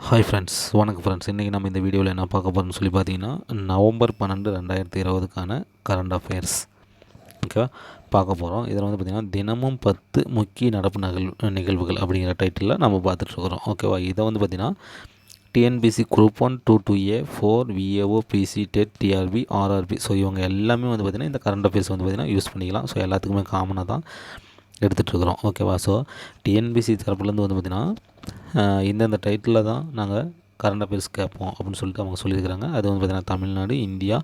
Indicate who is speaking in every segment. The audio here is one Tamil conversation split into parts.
Speaker 1: ஹாய் ஃப்ரெண்ட்ஸ் வணக்கம் ஃப்ரெண்ட்ஸ் இன்றைக்கி நம்ம இந்த வீடியோவில் என்ன பார்க்க போகிறோம்னு சொல்லி பார்த்தீங்கன்னா நவம்பர் பன்னெண்டு ரெண்டாயிரத்தி இருபதுக்கான கரண்ட் அஃபேர்ஸ் ஓகேவா பார்க்க போகிறோம் இதில் வந்து பார்த்திங்கன்னா தினமும் பத்து முக்கிய நடப்பு நகல் நிகழ்வுகள் அப்படிங்கிற டைட்டிலில் நம்ம பார்த்துட்ருக்குறோம் ஓகேவா இதை வந்து பார்த்திங்கன்னா TNPSC group one two two A four VAO PC TET TRB RRB so இவங்க எல்லாமே வந்து பார்த்திங்கன்னா இந்த கரண்ட் அஃபேர்ஸ் வந்து பார்த்திங்கன்னா யூஸ் பண்ணிக்கலாம். ஸோ எல்லாத்துக்குமே காமனாக தான். எடுத்துகிட்ருக்குறோம். ஓகேவா? ஸோ டிஎன்பிசி தரப்புலேருந்து வந்து பார்த்திங்கன்னா இந்தந்த டைட்டிலில் தான் நாங்கள் கரண்ட் அஃபேர்ஸ் கேட்போம் அப்படின்னு சொல்லிட்டு அவங்க சொல்லியிருக்கிறாங்க. அது வந்து பார்த்திங்கன்னா தமிழ்நாடு இந்தியா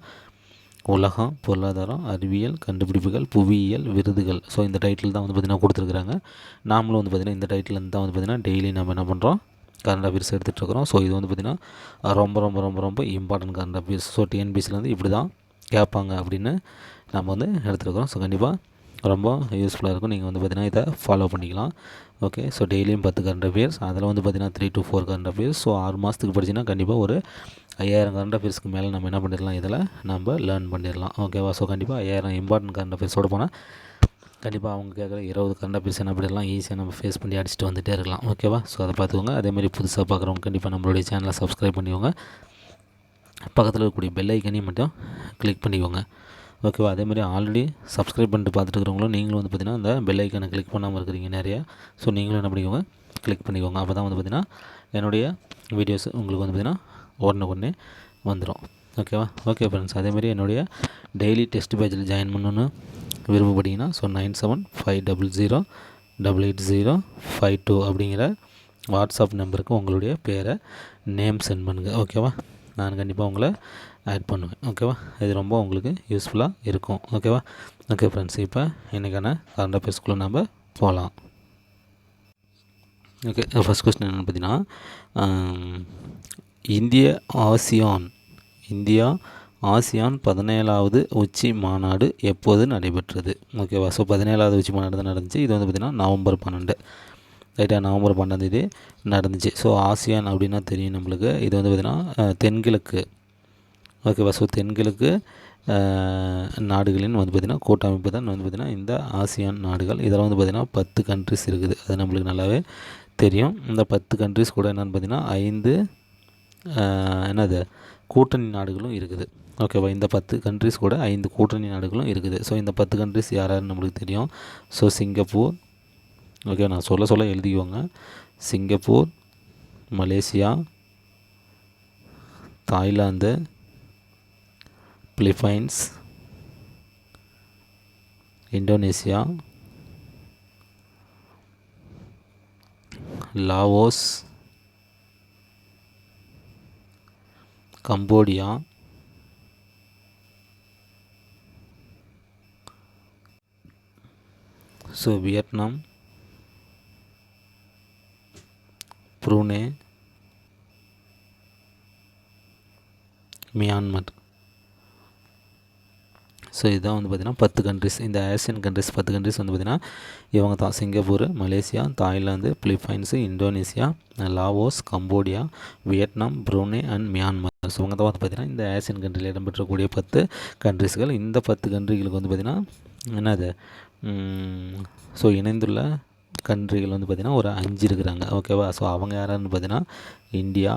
Speaker 1: உலகம் பொருளாதாரம் அறிவியல் கண்டுபிடிப்புகள் புவியியல் விருதுகள். ஸோ இந்த டைட்டில் தான் வந்து பார்த்திங்கன்னா கொடுத்துருக்குறாங்க. நாமளும் வந்து பார்த்திங்கன்னா இந்த டைட்டில் தான் வந்து பார்த்திங்கன்னா டெய்லி நம்ம என்ன பண்ணுறோம் கரண்ட் அஃபேர்ஸ் எடுத்துகிட்ருக்குறோம். ஸோ இது வந்து பார்த்திங்கன்னா ரொம்ப ரொம்ப ரொம்ப ரொம்ப இம்பார்ட்டன்ட் கரண்ட் அஃபேர்ஸ் ஸோ டிஎன்பிசிலேருந்து இப்படி தான் கேட்பாங்க அப்படின்னு நம்ம வந்து எடுத்துருக்குறோம். ஸோ கண்டிப்பாக ரொம்ப யூஸ்ஃபுல்லாக இருக்கும். நீங்கள் வந்து பார்த்திங்கன்னா இதை ஃபாலோ பண்ணிக்கலாம். ஓகே ஸோ டெய்லியும் பத்து கரண்ட் அஃபேர்ஸ் அதில் வந்து பார்த்திங்கன்னா three to four current affairs so ஆறு மாதத்துக்கு படிச்சுன்னா கண்டிப்பாக ஒரு ஐயாயிரம் கரண்ட் அஃபேர்ஸ்க்கு மேலே நம்ம என்ன பண்ணிடலாம்? இதில் நம்ம லேர்ன் பண்ணிடலாம். ஓகேவா ஸோ கண்டிப்பாக ஐயாயிரம் இம்பார்ட்டன்ட் கரண்ட் அஃபேர்ஸோடு போனால் கண்டிப்பாக அவங்க கேட்குற இருபது கரண்ட் அஃபேர்ஸ் என்ன பண்ணிடலாம்? ஈஸியாக நம்ம ஃபேஸ் பண்ணி அடிச்சுட்டு வந்துகிட்டே இருக்கலாம். ஓகேவா ஸோ அதை பார்த்துக்கோங்க. அதேமாதிரி புதுசாக பார்க்குறவங்க கண்டிப்பாக நம்மளுடைய சேனலை சப்ஸ்கிரைப் பண்ணிக்கோங்க. பக்கத்தில் இருக்கக்கூடிய பெல் ஐக்கனையும் மட்டும் கிளிக் பண்ணிக்கோங்க. ஓகேவா அதே மாதிரி ஆல்ரெடி சப்ஸ்கிரைப் பண்ணிட்டு பார்த்துட்டு இருக்கிறவங்களும் நீங்களும் வந்து பார்த்திங்கன்னா அந்த பெல் ஐக்கானை கிளிக் பண்ணாமல் இருக்கிறீங்க நிறையா. ஸோ நீங்களும் என்ன பண்ணிக்கோங்க? கிளிக் பண்ணிக்கோங்க. அப்போ தான் வந்து பார்த்திங்கன்னா என்னுடைய வீடியோஸ் உங்களுக்கு வந்து பார்த்திங்கன்னா உடனே உடனே வந்துடும் ஓகேவா ஓகே ஃப்ரெண்ட்ஸ் அதேமாதிரி என்னுடைய டெய்லி டெஸ்ட் பேஜில் ஜாயின் பண்ணணுன்னு விருப்பப்பட்டீங்கன்னா so nine seven five double zero double eight zero five two அப்படிங்கிற வாட்ஸ்அப் நம்பருக்கு உங்களுடைய பேரை நேம் சென்ட் பண்ணுங்கள் ஓகேவா நான் கண்டிப்பாக உங்களை ஆட் பண்ணுவேன். ஓகேவா இது ரொம்ப உங்களுக்கு யூஸ்ஃபுல்லாக இருக்கும். ஓகேவா ஓகே ஃப்ரெண்ட்ஸ் இப்போ இன்றைக்கான கரண்ட் அஃபேர்ஸ்குள்ளே நம்ம போகலாம் ஓகே ஃபஸ்ட் கொஸ்டின் என்னென்னு பார்த்தீங்கன்னா இந்திய ஆசியான் இந்தியா ஆசியான் பதினேழாவது உச்சி மாநாடு எப்போது நடைபெற்றது? ஓகேவா ஸோ பதினேழாவது உச்சி மாநாடு தான் நடந்துச்சு. இது வந்து பார்த்திங்கன்னா நவம்பர் பன்னெண்டு. ரைட்டாக நவம்பர் பன்னெண்டாந்தேதி நடந்துச்சு. ஸோ ஆசியான் அப்படின்னா தெரியும் நம்மளுக்கு. இது வந்து பார்த்திங்கன்னா தென்கிழக்கு. ஓகேவா ஸோ தென்கிழக்கு நாடுகளின் வந்து பார்த்திங்கன்னா கூட்டமைப்பு தான் வந்து பார்த்திங்கன்னா இந்த ஆசியான் நாடுகள். இதெல்லாம் வந்து பார்த்திங்கன்னா பத்து கண்ட்ரிஸ் இருக்குது. அது நம்மளுக்கு நல்லாவே தெரியும். இந்த பத்து கண்ட்ரிஸ் கூட என்னென்னு பார்த்திங்கன்னா ஐந்து என்னது கூட்டணி நாடுகளும் இருக்குது. ஓகேவா இந்த பத்து கண்ட்ரிஸ் கூட ஐந்து கூட்டணி நாடுகளும் இருக்குது. ஸோ இந்த பத்து கண்ட்ரிஸ் யார் யாருன்னு நம்மளுக்கு தெரியும். ஸோ சிங்கப்பூர் ஓகே நான் சொல்ல சொல்ல எழுதிக்கோங்க. Singapore Malaysia Thailand Philippines Indonesia Laos Cambodia so Vietnam Brunei Myanmar so இதுதான் வந்து பார்த்திங்கன்னா பத்து கண்ட்ரிஸ் இந்த ஆசியன் கண்ட்ரிஸ் பத்து கண்ட்ரிஸ் வந்து பார்த்திங்கன்னா இவங்க தான். Singapore Malaysia Thailand Philippines Indonesia Laos Cambodia Vietnam Brunei and Myanmar. So இவங்க தான் வந்து பார்த்திங்கன்னா இந்த ஆசியன் கண்ட்ரியில் இடம்பெற்றக்கூடிய பத்து கண்ட்ரிஸ்கள் இந்த பத்து கண்ட்ரிகளுக்கு வந்து பார்த்திங்கன்னா என்னது? ஸோ இணைந்துள்ள கண்ட்ரிகள் வந்து பார்த்திங்கன்னா ஒரு அஞ்சு இருக்கிறாங்க. ஓகேவா ஸோ அவங்க யாரான்னு பார்த்திங்கன்னா India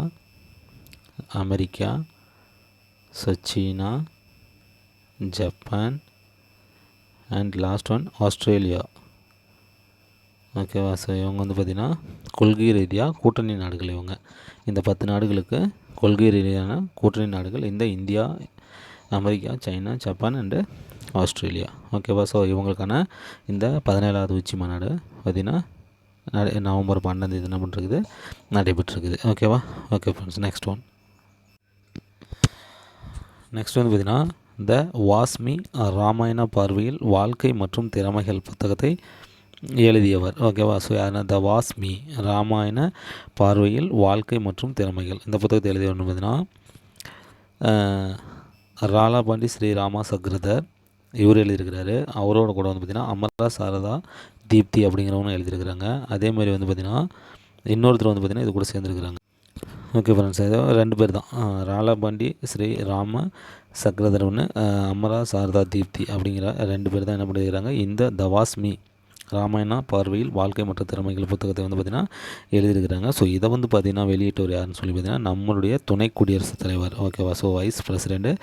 Speaker 1: America so China Japan and last one Australia. ஓகேவா ஸோ இவங்க வந்து பார்த்திங்கன்னா கொள்கை ரீதியாக கூட்டணி நாடுகள் இவங்க. இந்த பத்து நாடுகளுக்கு கொள்கை ரீதியான கூட்டணி நாடுகள் இந்த India America China Japan and Australia. ஓகேவா ஸோ இவங்களுக்கான இந்த பதினேழாவது உச்சி மாநாடு பார்த்திங்கன்னா நட நவம்பர் பன்னெண்டாந்தேதி என்ன பண்ணிருக்குது நடைபெற்றிருக்குது. ஓகேவா okay friends next one next வந்து பார்த்திங்கன்னா த வாஸ்மி ராமாயண பார்வையில் வாழ்க்கை மற்றும் திறமைகள் புத்தகத்தை எழுதியவர். ஓகேவா ஸோ யாருன்னா? த வாஸ்மி ராமாயண பார்வையில் வாழ்க்கை மற்றும் திறமைகள். இந்த புத்தகத்தை எழுதியவர் பார்த்தீங்கன்னா ராலாபாண்டி ஸ்ரீ ராமா சக்ரதர். இவர் எழுதியிருக்கிறாரு. அவரோட கூட வந்து பார்த்திங்கன்னா அமரா சாரதா தீப்தி அப்படிங்கிறவங்க எழுதியிருக்கிறாங்க. அதே மாதிரி வந்து பார்த்திங்கன்னா இன்னொருத்தர் வந்து பார்த்திங்கன்னா இது கூட சேர்ந்துருக்கிறாங்க. Okay friends. ஏதோ ரெண்டு பேர் தான். ராலாபாண்டி ஸ்ரீ ராம சக்கரதர் ஒன்று அமரா சாரதா தீப்தி அப்படிங்கிற ரெண்டு பேர் தான் என்ன பண்ணியிருக்கிறாங்க இந்த தவாஸ்மி ராமாயணா பார்வையில் வாழ்க்கை மற்றும் திறமைகள் புத்தகத்தை வந்து பார்த்திங்கன்னா எழுதியிருக்கிறாங்க. ஸோ இதை வந்து பார்த்திங்கன்னா வெளியிட்டவர் யாருன்னு சொல்லி பார்த்தீங்கன்னா நம்மளுடைய துணை குடியரசுத் தலைவர். ஓகேவா so vice president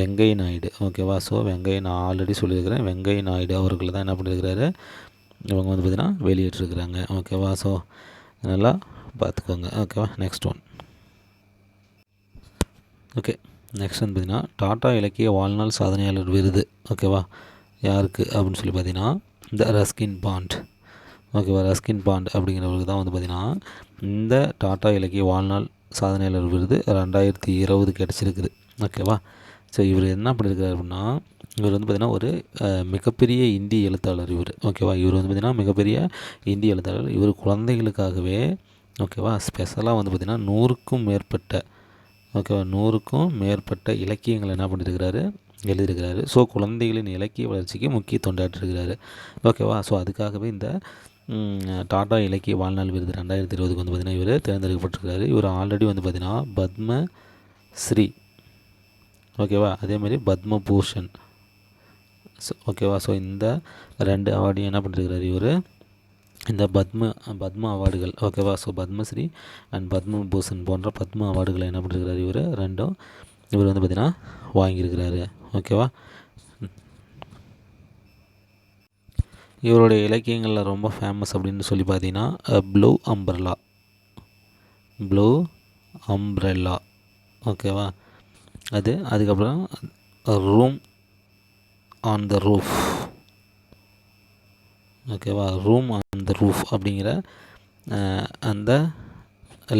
Speaker 1: Venkaiah Naidu. ஓகேவா ஸோ வெங்கைய நான் ஆல்ரெடி சொல்லியிருக்கிறேன். வெங்கைய நாயுடு அவர்கள் தான் என்ன பண்ணியிருக்கிறாரு? இவங்க வந்து பார்த்திங்கன்னா வெளியிட்டிருக்கிறாங்க. ஓகேவா ஸோ நல்லா பார்த்துக்கோங்க. ஓகேவா நெக்ஸ்ட் ஒன் ஓகே நெக்ஸ்ட் வந்து பார்த்திங்கன்னா டாட்டா இலக்கிய வாழ்நாள் சாதனையாளர் விருது. ஓகேவா யாருக்கு? அப்படின்னு சொல்லி பார்த்தீங்கன்னா இந்த ரஸ்கின் பாண்ட் ஓகேவா ரஸ்கின் பாண்ட் அப்படிங்கிறவருக்கு தான் வந்து பார்த்திங்கன்னா இந்த டாட்டா இலக்கிய வாழ்நாள் சாதனையாளர் விருது ரெண்டாயிரத்தி இருபது கிடச்சிருக்குது. ஓகேவா ஸோ இவர் என்ன பண்ணியிருக்காரு அப்படின்னா இவர் வந்து பார்த்திங்கன்னா ஒரு மிகப்பெரிய இந்தி எழுத்தாளர் இவர். ஓகேவா இவர் வந்து பார்த்திங்கன்னா மிகப்பெரிய இந்தி எழுத்தாளர். இவர் குழந்தைகளுக்காகவே ஓகேவா ஸ்பெஷலாக வந்து பார்த்திங்கன்னா நூறுக்கும் மேற்பட்ட ஓகேவா நூறுக்கும் மேற்பட்ட இலக்கியங்கள் என்ன பண்ணியிருக்கிறாரு எழுதியிருக்கிறாரு. ஸோ குழந்தைகளின் இலக்கிய வளர்ச்சிக்கு முக்கிய தொண்டாற்றிருக்கிறாரு. ஓகேவா? ஸோ அதுக்காகவே இந்த டாடா இலக்கிய வாழ்நாள் விருது ரெண்டாயிரத்தி இருபதுக்கு வந்து பார்த்திங்கன்னா இவர் தேர்ந்தெடுக்கப்பட்டிருக்காரு இவர் ஆல்ரெடி வந்து பார்த்திங்கன்னா பத்ம ஸ்ரீ ஓகேவா அதேமாதிரி பத்மபூஷன். ஓகேவா? ஸோ இந்த ரெண்டு அவார்டையும் என்ன பண்ணிருக்கிறாரு இவர்? இந்த பத்ம பத்ம அவார்டுகள் ஓகேவா ஸோ பத்மஸ்ரீ அண்ட் பத்மபூஷன் போன்ற பத்ம அவார்டுகளை என்ன பண்ணிருக்கிறார் இவர்? ரெண்டும் இவர் வந்து பார்த்திங்கன்னா வாங்கியிருக்கிறாரு. ஓகேவா இவருடைய இலக்கியங்களில் ரொம்ப ஃபேமஸ் அப்படின்னு சொல்லி பார்த்தீங்கன்னா ப்ளூ அம்பர்லா ப்ளூ அம்ப்ரெல்லா ஓகேவா அது அதுக்கப்புறம் ரூம் ஆன் த ரூஃப் ஓகேவா ரூம் ஆன் த ரூஃப் அப்படிங்கிற அந்த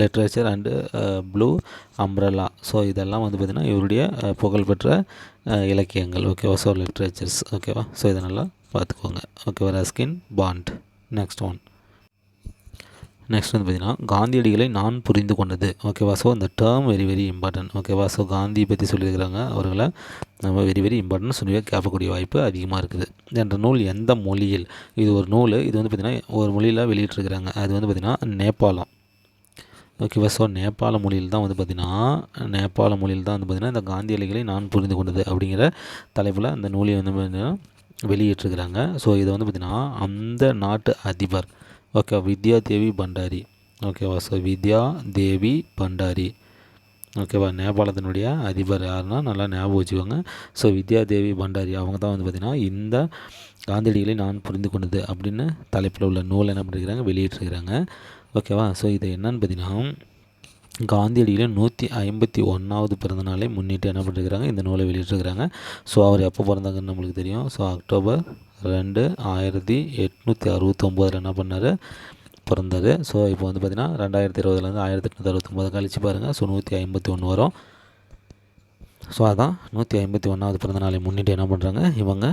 Speaker 1: literature and blue umbrella so இதெல்லாம் வந்து பார்த்திங்கன்னா இவருடைய புகழ்பெற்ற இலக்கியங்கள். ஓகேவா ஸோ லிட்ரேச்சர்ஸ் ஓகேவா ஸோ இதை நல்லா பார்த்துக்கோங்க. ஓகேவா Ruskin Bond next one next வந்து பார்த்திங்கன்னா காந்தியடிகளை நான் புரிந்து கொண்டது. ஓகேவா ஸோ இந்த டேர்ம் வெரி வெரி இம்பார்ட்டன்ட் ஓகேவா ஸோ காந்தி பற்றி சொல்லியிருக்கிறாங்க. அவர்களை நம்ம வெரி வெரி இம்பார்ட்டன்ட் சொல்லி கேட்கக்கூடிய வாய்ப்பு அதிகமாக இருக்குது. என்ற நூல் எந்த மொழியில்? இது ஒரு நூல். இது வந்து பார்த்திங்கன்னா ஒரு மொழியில் வெளியிட்டிருக்கிறாங்க. அது வந்து பார்த்திங்கன்னா நேபாளம். ஓகேவா ஸோ நேபாள மொழியில் தான் வந்து பார்த்திங்கன்னா நேபாள மொழியில் தான் வந்து பார்த்திங்கன்னா இந்த காந்தியடிகளை நான் புரிந்து கொண்டது அப்படிங்கிற தலைப்பில் அந்த நூலை வந்து பார்த்திங்கன்னா வெளியிட்டிருக்கிறாங்க. ஸோ இதை வந்து பார்த்திங்கன்னா அந்த நாட்டு அதிபர். ஓகே வித்யா தேவி பண்டாரி ஓகேவா ஸோ வித்யா தேவி பண்டாரி ஓகேவா நேபாளத்தினுடைய அதிபர் யாருன்னா நல்லா ஞாபகம் வச்சுக்கோங்க. ஸோ வித்யா தேவி பண்டாரி அவங்க தான் வந்து பார்த்திங்கன்னா இந்த காந்தியடிகளை நான் புரிந்து கொண்டது அப்படின்னு தலைப்பில் உள்ள நூல் என்ன பண்ணிருக்கிறாங்க வெளியிட்டிருக்கிறாங்க. ஓகேவா ஸோ இது என்னன்னு பார்த்தீங்கன்னா காந்தியடியில் நூற்றி ஐம்பத்தி ஒன்றாவது பிறந்தநாளை முன்னிட்டு என்ன பண்ணிருக்கிறாங்க இந்த நூலை வெளியிட்டிருக்கிறாங்க. ஸோ அவர் எப்போ பிறந்தாங்கன்னு நம்மளுக்கு தெரியும். ஸோ அக்டோபர் ரெண்டு ஆயிரத்தி எட்நூற்றி அறுபத்தொம்போதில் என்ன பண்ணார்? பிறந்தார். ஸோ இப்போ வந்து பார்த்திங்கன்னா ரெண்டாயிரத்தி இருபதுலேருந்து ஆயிரத்தி எட்நூற்றி அறுபத்தொம்போது கழிச்சு பாருங்கள் ஸோ நூற்றி ஐம்பத்தி ஒன்று வரும். ஸோ அதான். நூற்றி ஐம்பத்தி ஒன்றாவது பிறந்த நாளை முன்னிட்டு என்ன பண்ணுறாங்க இவங்க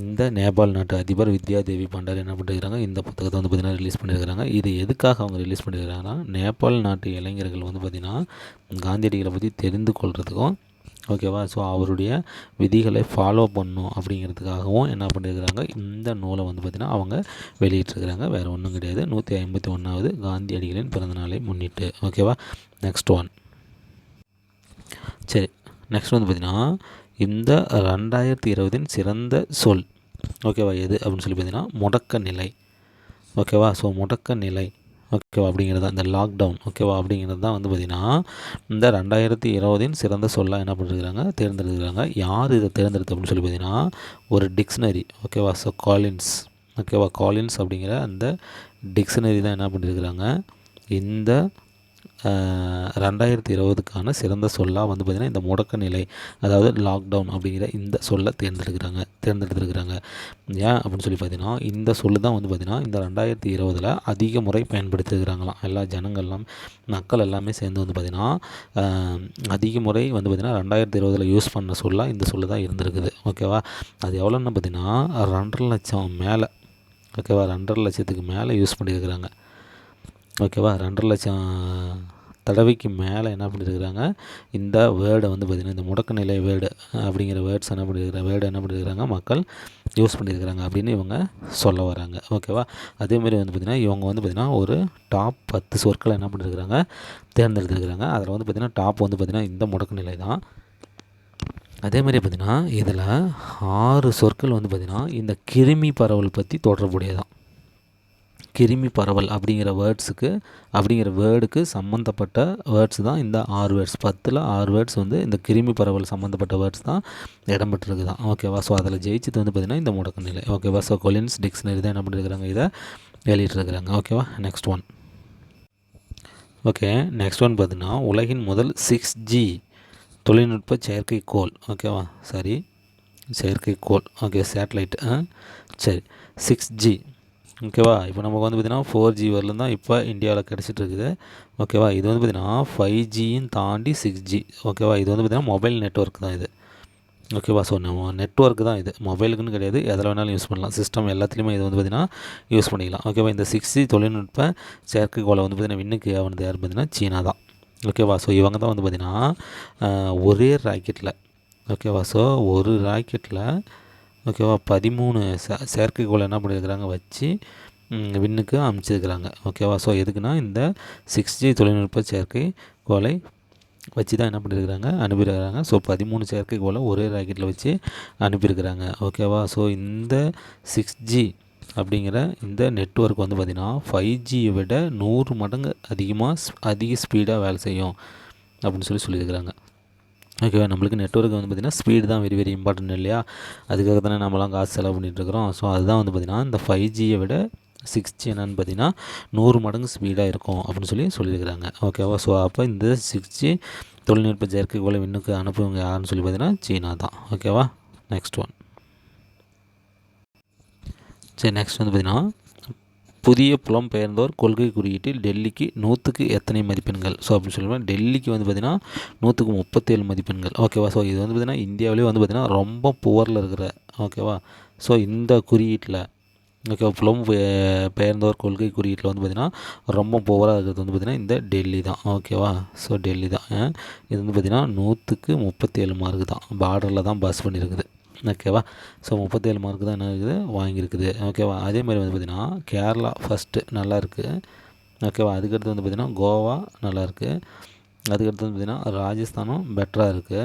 Speaker 1: இந்த நேபாள் நாட்டு அதிபர் வித்யா தேவி பண்டார் என்ன பண்ணியிருக்கிறாங்க இந்த புத்தகத்தை வந்து பார்த்திங்கன்னா ரிலீஸ் பண்ணியிருக்கிறாங்க இது எதுக்காக அவங்க ரிலீஸ் பண்ணியிருக்கிறாங்கன்னா நேபாள் நாட்டு இளைஞர்கள் வந்து பார்த்திங்கன்னா காந்தியடிகளை பற்றி தெரிந்து கொள்கிறதுக்கும் ஓகேவா? ஸோ அவருடைய விதிகளை ஃபாலோ பண்ணும் அப்படிங்கிறதுக்காகவும் என்ன பண்ணியிருக்கிறாங்க இந்த நூலை வந்து பார்த்திங்கன்னா அவங்க வெளியிட்டிருக்கிறாங்க. வேறு ஒன்றும் கிடையாது. நூற்றி ஐம்பத்தி ஒன்றாவது காந்தியடிகளின் பிறந்தநாளை முன்னிட்டு. ஓகேவா? நெக்ஸ்ட் ஒன் சரி நெக்ஸ்ட் வந்து பார்த்திங்கன்னா இந்த ரெண்டாயிரத்தி இருபதின் சிறந்த சொல். ஓகேவா? எது அப்படின்னு சொல்லி பார்த்தீங்கன்னா முடக்க நிலை ஓகேவா? ஸோ முடக்க நிலை ஓகேவா அப்படிங்கிறது இந்த லாக்டவுன் ஓகேவா அப்படிங்கிறது தான் வந்து பார்த்திங்கன்னா இந்த ரெண்டாயிரத்தி இருபதின் சிறந்த சொல்லாக என்ன பண்ணிருக்கிறாங்க? தேர்ந்தெடுக்கிறாங்க. யார் இதை தேர்ந்தெடுத்து அப்படின்னு சொல்லி பார்த்தீங்கன்னா ஒரு டிக்ஷனரி ஓகேவா ஸோ காலின்ஸ் ஓகேவா காலின்ஸ் அப்படிங்கிற அந்த டிக்ஷனரி தான் என்ன பண்ணியிருக்கிறாங்க இந்த ரெண்டாயிரத்தி இருபதுக்கான சிறந்த சொல்லாக வந்து பார்த்திங்கன்னா இந்த முடக்க நிலை அதாவது லாக்டவுன் அப்படிங்கிற இந்த சொல்லை தேர்ந்தெடுக்கிறாங்க தேர்ந்தெடுத்துருக்கிறாங்க. ஏன் அப்படின்னு சொல்லி பார்த்தீங்கன்னா இந்த சொல்லு தான் வந்து பார்த்திங்கன்னா இந்த ரெண்டாயிரத்தி இருபதில் அதிக முறை பயன்படுத்திருக்கிறாங்களாம். எல்லா ஜனங்கள்லாம் மக்கள் எல்லாமே சேர்ந்து வந்து பார்த்திங்கன்னா அதிக முறை வந்து பார்த்திங்கன்னா ரெண்டாயிரத்தி இருபதில் யூஸ் பண்ண சொல்லாக இந்த சொல்லு தான் இருந்திருக்குது. ஓகேவா அது எவ்வளோன்னு பார்த்திங்கன்னா ரெண்டரை லட்சம் மேலே. ஓகேவா ரெண்டரை லட்சத்துக்கு மேலே யூஸ் பண்ணியிருக்கிறாங்க. ஓகேவா ரெண்டரை லட்சம் தடவைக்கு மேலே என்ன பண்ணியிருக்கிறாங்க இந்த வேர்டை வந்து பார்த்திங்கன்னா இந்த முடக்க நிலை வேர்டு அப்படிங்கிற வேர்ட்ஸ் என்ன பண்ணியிருக்கிற வேர்டு என்ன பண்ணியிருக்கிறாங்க மக்கள் யூஸ் பண்ணியிருக்கிறாங்க அப்படின்னு இவங்க சொல்ல வராங்க. ஓகேவா? அதேமாரி வந்து பார்த்திங்கன்னா இவங்க வந்து பார்த்திங்கன்னா ஒரு டாப் பத்து சொற்களை என்ன பண்ணியிருக்கிறாங்க தேர்ந்தெடுத்துருக்கிறாங்க. அதில் வந்து பார்த்திங்கன்னா டாப் வந்து பார்த்திங்கன்னா இந்த முடக்க நிலை தான் அதேமாதிரி பார்த்திங்கன்னா இதில் ஆறு சொற்கள் வந்து பார்த்திங்கன்னா இந்த கிருமி பரவல் பற்றி தொடர்புடையதான். கிருமி பரவல் அப்படிங்கிற வேர்ட்ஸுக்கு அப்படிங்கிற வேர்டுக்கு சம்மந்தப்பட்ட வேர்ட்ஸ் தான் இந்த ஆறு வேர்ட்ஸ் பத்தில் ஆறு வேர்ட்ஸ் வந்து இந்த கிருமி பரவல் சம்மந்தப்பட்ட வேர்ட்ஸ் தான் இடம்பெற்றிருக்கு தான் ஓகேவா ஸோ அதில் ஜெயிச்சது வந்து பார்த்திங்கன்னா இந்த முடக்க நிலை ஓகேவா ஸோ கொலின்ஸ் டிக்ஷனரி தான் என்ன பண்ணியிருக்கிறாங்க இதை வெளியிட்டிருக்கிறாங்க ஓகேவா next one okay next one பார்த்தீங்கன்னா உலகின் முதல் சிக்ஸ் ஜி தொழில்நுட்ப செயற்கைக்கோள். ஓகேவா சரி செயற்கைக்கோள். ஓகே சேட்டலைட் சரி. சிக்ஸ் ஜி ஓகேவா? இப்போ நமக்கு வந்து பார்த்திங்கன்னா ஃபோர் ஜி வரலும் தான் இப்போ இந்தியாவில் கிடச்சிட்டு இருக்குது ஓகேவா? இது வந்து பார்த்திங்கன்னா ஃபைவ் ஜியும் தாண்டி சிக்ஸ் ஜி ஓகேவா? இது வந்து பார்த்திங்கன்னா மொபைல் நெட்ஒர்க் தான் இது. ஓகேவா? ஸோ நம்ம நெட்ஒர்க் தான் இது. மொபைலுக்குன்னு கிடையாது. எதில் வேணாலும் யூஸ் பண்ணலாம். சிஸ்டம் எல்லாத்துலேயுமே இது வந்து பார்த்திங்கன்னா யூஸ் பண்ணிக்கலாம். ஓகேவா? இந்த சிக்ஸ் ஜி தொழில்நுட்ப செயற்கைக்கோளை வந்து பார்த்திங்கன்னா விண்ணுக்கு வந்து யார் பார்த்திங்கன்னா சீனா தான். ஓகேவா? ஸோ இவங்க தான் வந்து பார்த்திங்கன்னா ஒரே ராக்கெட்டில் ஓகேவா? ஸோ ஒரு ராக்கெட்டில் ஓகேவா? பதிமூணு ச செயற்கைக்கோளை என்ன பண்ணியிருக்கிறாங்க? வச்சு விண்ணுக்கு அமைச்சிருக்கிறாங்க. ஓகேவா? ஸோ எதுக்குன்னா இந்த சிக்ஸ் ஜி தொழில்நுட்ப செயற்கை கோலை வச்சு தான் என்ன பண்ணியிருக்கிறாங்க? அனுப்பியிருக்கிறாங்க. ஸோ பதிமூணு செயற்கைக்கோளை ஒரே ராக்கெட்டில் வச்சு அனுப்பியிருக்கிறாங்க. ஓகேவா? ஸோ இந்த சிக்ஸ் ஜி அப்படிங்கிற இந்த நெட்ஒர்க் வந்து பார்த்திங்கன்னா ஃபைவ் ஜியை விட நூறு மடங்கு அதிகமாக அதிக ஸ்பீடாக வேலை செய்யும் அப்படின்னு சொல்லி சொல்லியிருக்கிறாங்க. ஓகேவா நம்மளுக்கு நெட்ஒர்க் வந்து பார்த்திங்கன்னா ஸ்பீடு தான் வெரி வெரி இம்பார்ட்டன்ட் இல்லையா? அதுக்காக தானே நம்மலாம் காசு செலவு பண்ணிகிட்ருக்குறோம் ஸோ அதுதான் வந்து பார்த்திங்கன்னா இந்த ஃபைவ் ஜியை விட சிக்ஸ் ஜி என்னன்னு பார்த்தீங்கன்னா நூறு மடங்கு ஸ்பீடாக இருக்கும் அப்படின்னு சொல்லி சொல்லியிருக்கிறாங்க. ஓகேவா ஸோ அப்போ இந்த சிக்ஸ் ஜி தொழில்நுட்ப செயற்கைக்கோளை விண்ணுக்கு அனுப்புவங்க யாருன்னு சொல்லி பார்த்தீங்கன்னா சீனா தான். ஓகேவா நெக்ஸ்ட் ஒன் சரி நெக்ஸ்ட் வந்து பார்த்திங்கன்னா புதிய புலம்பெயர்ந்தோர் கொள்கை குறியீட்டில் டெல்லிக்கு நூற்றுக்கு எத்தனை மதிப்பெண்கள்? ஸோ அப்படின்னு சொல்லுவேன் டெல்லிக்கு வந்து பார்த்திங்கன்னா நூற்றுக்கு முப்பத்தேழு மதிப்பெண்கள். ஓகேவா ஸோ இது வந்து பார்த்திங்கன்னா இந்தியாவிலே வந்து பார்த்திங்கன்னா ரொம்ப புவரில் இருக்கிற ஓகேவா ஸோ இந்த குறியீட்டில் ஓகே புலம் பெயர்ந்தோர் கொள்கை குறியீட்டில் வந்து பார்த்திங்கன்னா ரொம்ப புவராக இருக்கிறது வந்து பார்த்திங்கன்னா இந்த டெல்லி தான். ஓகேவா ஸோ டெல்லி தான். இது வந்து பார்த்திங்கன்னா நூற்றுக்கு முப்பத்தேழு மார்க்கு தான். பார்டரில் தான் பாஸ் பண்ணியிருக்குது ஓகேவா ஸோ முப்பத்தேழு மார்க் தான் என்ன இருக்குது? வாங்கியிருக்குது. ஓகேவா அதே மாதிரி வந்து பார்த்திங்கன்னா கேரளா ஃபஸ்ட்டு நல்லா இருக்குது ஓகேவா அதுக்கடுத்து வந்து பார்த்திங்கன்னா கோவா நல்லாயிருக்கு அதுக்கடுத்து வந்து பார்த்திங்கன்னா ராஜஸ்தானும் பெட்டராக இருக்குது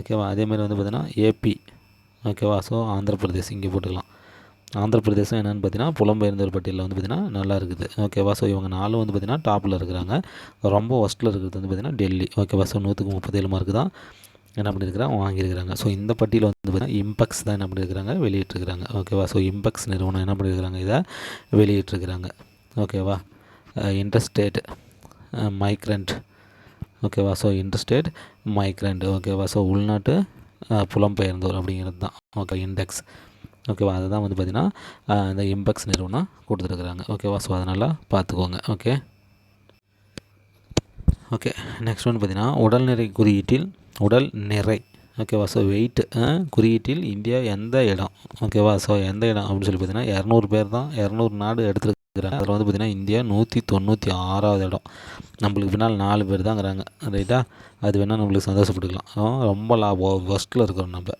Speaker 1: ஓகேவா அதே மாதிரி வந்து பார்த்திங்கன்னா ஏபி ஓகேவா ஸோ ஆந்திர பிரதேஷ் இங்கே போட்டுக்கலாம். ஆந்திர பிரதேசம் என்னென்னு பார்த்தீங்கன்னா புலம்பெயர்ந்தோர் பட்டியலில் வந்து பார்த்திங்கன்னா நல்லா இருக்குது. ஓகேவா ஸோ இவங்க நாலும் வந்து பார்த்திங்கன்னா டாப்பில் இருக்கிறாங்க. ரொம்ப ஒஸ்ட்டில் இருக்கிறது வந்து பார்த்திங்கன்னா டெல்லி. ஓகேவா ஸோ நூற்றுக்கு முப்பத்தேழு மார்க்கு தான். என்ன பண்ணியிருக்கிறாங்க வாங்கியிருக்கிறாங்க. ஸோ இந்த பட்டியலில் வந்து பார்த்திங்கன்னா இம்பெக்ஸ் தான் என்ன பண்ணியிருக்கிறாங்க வெளியிட்டிருக்கிறாங்க. ஓகேவா ஸோ இம்பெக்ஸ் நிறுவனம் என்ன பண்ணியிருக்கிறாங்க இதை வெளியிட்டிருக்கிறாங்க. ஓகேவா இன்டர்ஸ்டேட் மைக்ரண்ட் ஓகேவா ஸோ இன்டர்ஸ்டேட் மைக்ரண்ட் ஓகேவா ஸோ உள்நாட்டு uh, புலம்பெயர்ந்தோர் அப்படிங்கிறது தான். ஓகே இண்டெக்ஸ் ஓகேவா அதை தான் வந்து பார்த்திங்கன்னா இந்த இம்பெக்ஸ் நிறுவனம் கொடுத்துருக்குறாங்க. ஓகேவா ஸோ அதனால் பார்த்துக்கோங்க. ஓகே ஓகே நெக்ஸ்ட் வந்து பார்த்திங்கன்னா உடல்நிறை குறியீட்டில் உடல் நிறை. ஓகேவா ஸோ வெயிட்டு குறியீட்டில் இந்தியா எந்த இடம்? ஓகேவா ஸோ எந்த இடம் அப்படின்னு சொல்லி பார்த்தீங்கன்னா இரநூறு பேர் தான் இரநூறு நாடு எடுத்துருக்குறாங்க. அதில் வந்து பார்த்திங்கன்னா இந்தியா நூற்றி தொண்ணூற்றி ஆறாவது இடம். நம்மளுக்கு பின்னால் நாலு பேர் தாங்கிறாங்க. ரைட்டா அது வேணால் நம்மளுக்கு சந்தோஷப்பட்டுக்கலாம் ரொம்ப லாபம். ஒஸ்ட்டில் இருக்கிறோம் நம்ம.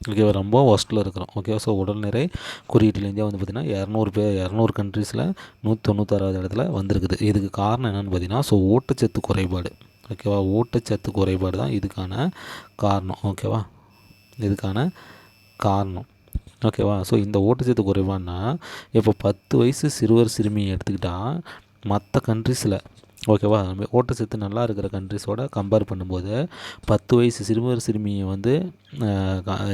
Speaker 1: ஓகேவா ரொம்ப ஒஸ்ட்டில் இருக்கிறோம். ஓகேவா ஸோ உடல் நிறை குறியீட்டில் இந்தியா வந்து பார்த்திங்கன்னா இரநூறு பேர் இரநூறு கண்ட்ரீஸில் நூற்றி தொண்ணூற்றாறாவது இடத்துல வந்திருக்குது. இதுக்கு காரணம் என்னென்னு பார்த்தீங்கன்னா ஸோ ஊட்டச்சத்து குறைபாடு. ஓகேவா? ஊட்டச்சத்து குறைபாடு தான் இதுக்கான காரணம். ஓகேவா? இதுக்கான காரணம். ஓகேவா? ஸோ இந்த ஊட்டச்சத்து குறைபாடுனா இப்போ பத்து வயசு சிறுவர் சிறுமியை எடுத்துக்கிட்டால் மற்ற கண்ட்ரிஸில் ஓகேவா? ஊட்டச்சத்து நல்லா இருக்கிற கண்ட்ரிஸோட கம்பேர் பண்ணும்போது பத்து வயசு சிறுவர் சிறுமியை வந்து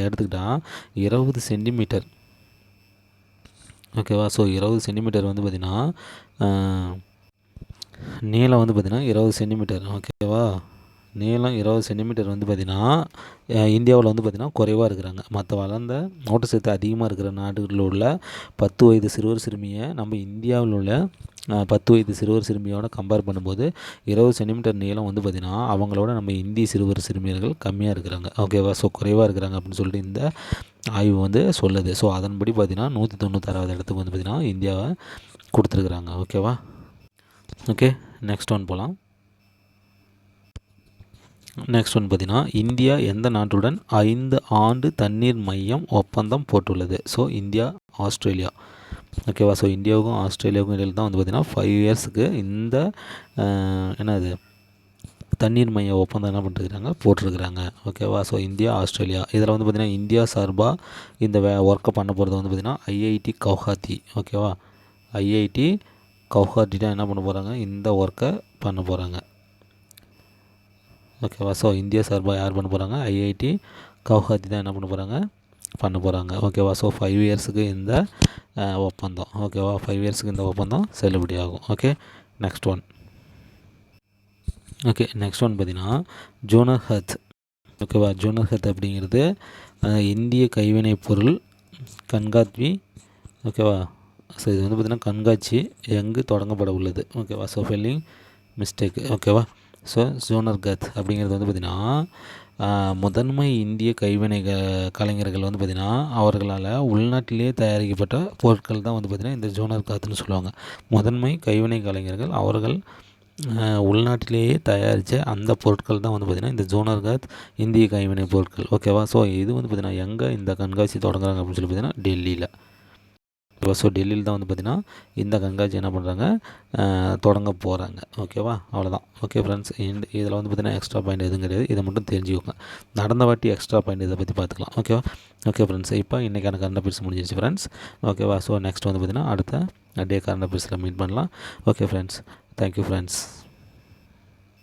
Speaker 1: எடுத்துக்கிட்டால் இருபது சென்டிமீட்டர் ஓகேவா? ஸோ இருபது சென்டிமீட்டர் வந்து பார்த்திங்கன்னா நீளம் வந்து பார்த்திங்கன்னா இருபது சென்டிமீட்டர். ஓகேவா நீளம் இருபது சென்டிமீட்டர் வந்து பார்த்திங்கன்னா இந்தியாவில் வந்து பார்த்திங்கன்னா குறைவாக இருக்கிறாங்க. மற்ற வளர்ந்த ஊட்டச்சத்து அதிகமாக இருக்கிற நாடுகளில் உள்ள பத்து வயது சிறுவர் சிறுமியை நம்ம இந்தியாவில் உள்ள பத்து வயது சிறுவர் சிறுமியோட கம்பேர் பண்ணும்போது இருபது சென்டிமீட்டர் நீளம் வந்து பார்த்திங்கன்னா அவங்களோட நம்ம இந்திய சிறுவர் சிறுமியர்கள் கம்மியாக இருக்கிறாங்க. ஓகேவா ஸோ குறைவாக இருக்கிறாங்க அப்படின்னு சொல்லிட்டு இந்த ஆய்வு வந்து சொல்லுது. ஸோ அதன்படி பார்த்திங்கன்னா நூற்றி தொண்ணூத்தாறாவது இடத்துக்கு வந்து பார்த்திங்கன்னா இந்தியாவை கொடுத்துருக்குறாங்க. ஓகேவா ஓகே நெக்ஸ்ட் ஒன் போகலாம் நெக்ஸ்ட் ஒன் பார்த்திங்கன்னா இந்தியா எந்த நாட்டுடன் ஐந்து ஆண்டு தண்ணீர் மையம் ஒப்பந்தம் போட்டுள்ளது? So India Australia. ஓகேவா ஸோ இந்தியாவுக்கும் ஆஸ்திரேலியாவுக்கும் இடையில் தான் வந்து பார்த்திங்கன்னா ஃபைவ் இயர்ஸுக்கு இந்த என்னது தண்ணீர் மைய ஒப்பந்தம் என்ன பண்ணிருக்கிறாங்க போட்டிருக்கிறாங்க. ஓகேவா ஸோ இந்தியா ஆஸ்திரேலியா. இதில் வந்து பார்த்திங்கன்னா இந்தியா சார்பாக இந்த வே ஒர்க்கை பண்ண போகிறது வந்து பார்த்திங்கன்னா ஐஐடி கவுஹாத்தி ஓகேவா ஐஐடி கவுஹாட்டி தான் என்ன பண்ண போகிறாங்க இந்த ஒர்க்கை பண்ண போகிறாங்க ஓகேவா ஸோ இந்தியா சார்பாக யார் பண்ண போகிறாங்க ஐஐடி கவுஹாத்தி தான் என்ன பண்ண போகிறாங்க பண்ண போகிறாங்க ஓகேவா ஸோ ஃபைவ் இயர்ஸுக்கு இந்த ஒப்பந்தம். ஓகேவா ஃபைவ் இயர்ஸுக்கு இந்த ஒப்பந்தம் செல்லுபடி ஆகும். Okay next one okay next one பார்த்தீங்கன்னா ஜோனர் ஹத் ஓகேவா ஜோனர் ஹத் அப்படிங்கிறது இந்திய கைவினைப் பொருள் கண்காட்சி. ஓகேவா ஸோ இது வந்து பார்த்திங்கன்னா கண்காட்சி எங்கு தொடங்கப்பட உள்ளது. ஓகேவா ஸோ ஃபெல்லிங் மிஸ்டேக் ஓகேவா ஸோ ஜோனர் கத் அப்படிங்கிறது வந்து பார்த்திங்கன்னா முதன்மை இந்திய கைவினை க- கலைஞர்கள் வந்து பார்த்திங்கன்னா அவர்களால் உள்நாட்டிலேயே தயாரிக்கப்பட்ட பொருட்கள் தான் வந்து பார்த்திங்கன்னா இந்த ஜோனர் காத்துன்னு சொல்லுவாங்க. முதன்மை கைவினை கலைஞர்கள் அவர்கள் உள்நாட்டிலேயே தயாரித்த அந்த பொருட்கள் தான் வந்து பார்த்திங்கன்னா இந்த ஜோனர் காத் இந்திய கைவினை பொருட்கள். ஓகேவா ஸோ இது வந்து பார்த்திங்கன்னா எங்கே இந்த கண்காட்சி தொடங்குறாங்க அப்படின்னு சொல்லி பார்த்திங்கன்னா டெல்லியில். ஸோ டெல்லியில் தான் வந்து பார்த்திங்கன்னா இந்த கண்காட்சி என்ன பண்ணுறாங்க தொடங்க போகிறாங்க ஓகேவா அவ்வளோதான் ஓகே ஃப்ரெண்ட்ஸ் இந்த இதில் வந்து பார்த்திங்கன்னா எக்ஸ்ட்ரா பாயிண்ட் எதுவும் கிடையாது. இதை மட்டும் தெரிஞ்சுக்கோங்க. நடந்த வாட்டி எக்ஸ்ட்ரா பாயிண்ட் இதை பற்றி பார்த்துக்கலாம். ஓகேவா ஓகே ஃப்ரெண்ட்ஸ் இப்போ இன்றைக்கான கரண்ட் அஃபேர்ஸ் முடிஞ்சிருச்சு ஃப்ரெண்ட்ஸ் ஓகேவா ஸோ நெக்ஸ்ட் வந்து பார்த்திங்கன்னா அடுத்த டே கரண்ட் அஃபேர்ஸில் மீட் பண்ணலாம். Okay friends thank you friends